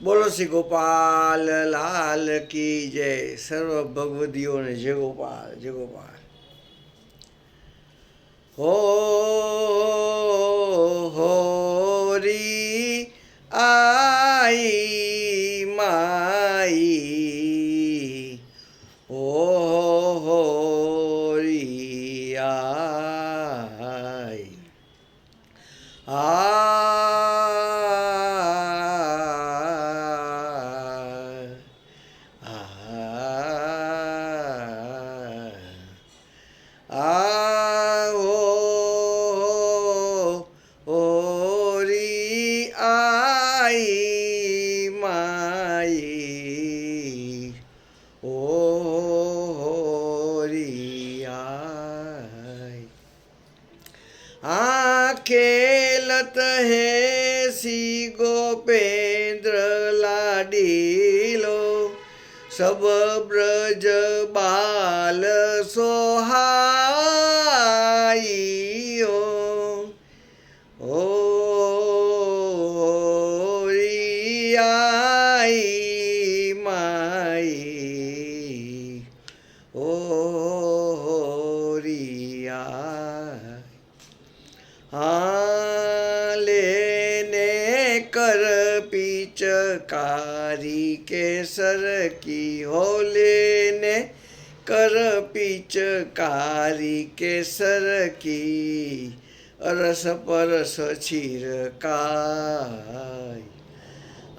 બોલો શ્રી ગોપાલ લાલ કી જય સર્વ ભગવદીઓને જય ગોપાલ જય ગોપાલ હો હોરી આઈ માઈ ઓ હોરી આઈ આ आई माई। ओ रियाई आखेलत है सी गोपेंद्र लाडीलो सब ब्रज बाल सोहाई ओ, ओ ओ रियाई हाँ लेने कर पिचकारी केसर की हो, लेने कर पिचकारी केसर की अरस परस छिरकाई।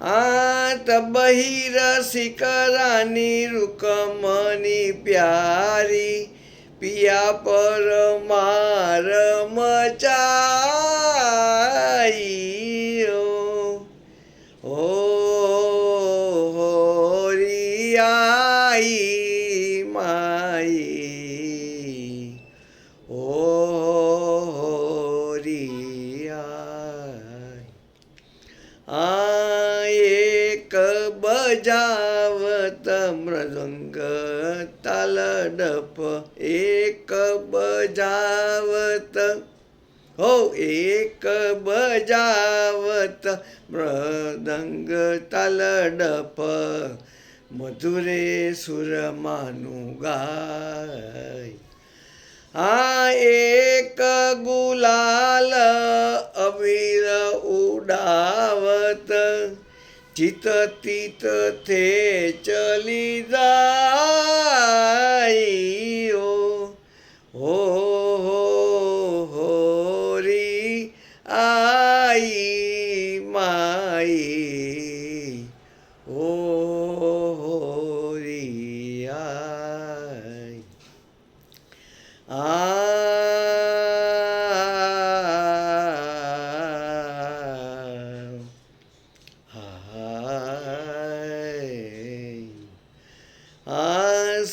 आत बहिर सिकरानी रुकमनी प्यारी पिया पर मार मचा બજાવત મૃદંગ તાલ ડપ એક બજાવત. હો, એક બજાવત મૃદંગ તાલ ડપ મધુરે સુરમાનું ગાય. આ એક ગુલાલ અવીર ઉડાવત. ચિત તીત થે ચલી જાઈઓ. હો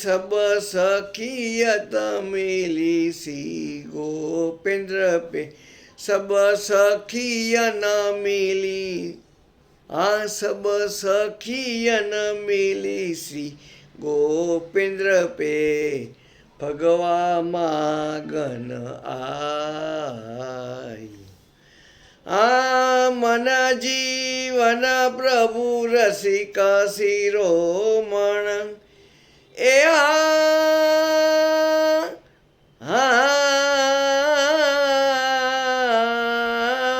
આ સબ સખિયત મિલી સી ગોપેન્દ્ર પે સબ સખિયન મિલી આ સબ સખિયન મિલી શ્રી ગોપેન્દ્ર પે ભગવા માગન આઈ આ મન જીવન પ્રભુ રસિક શિરોમણ એ હા,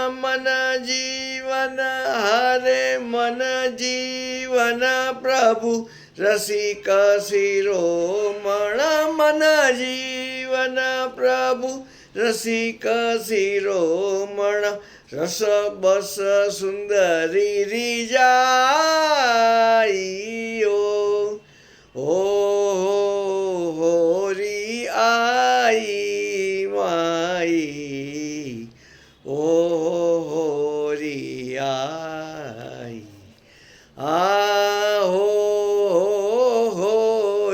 મન જીવન હરે મન જીવન પ્રભુ રસિક શિરોમણ મન જીવન પ્રભુ રસિક શિરોમણ, રસ બસ સુંદરી રીજાઈઓ ओ हो रियाई आ हो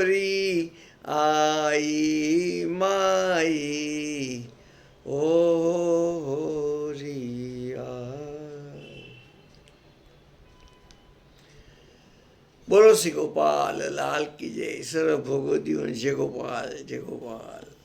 री आई माई। ओ हो रिया बोलो श्री लाल की जय सर्व भोगो दीवन जय गोपाल जय गोपाल।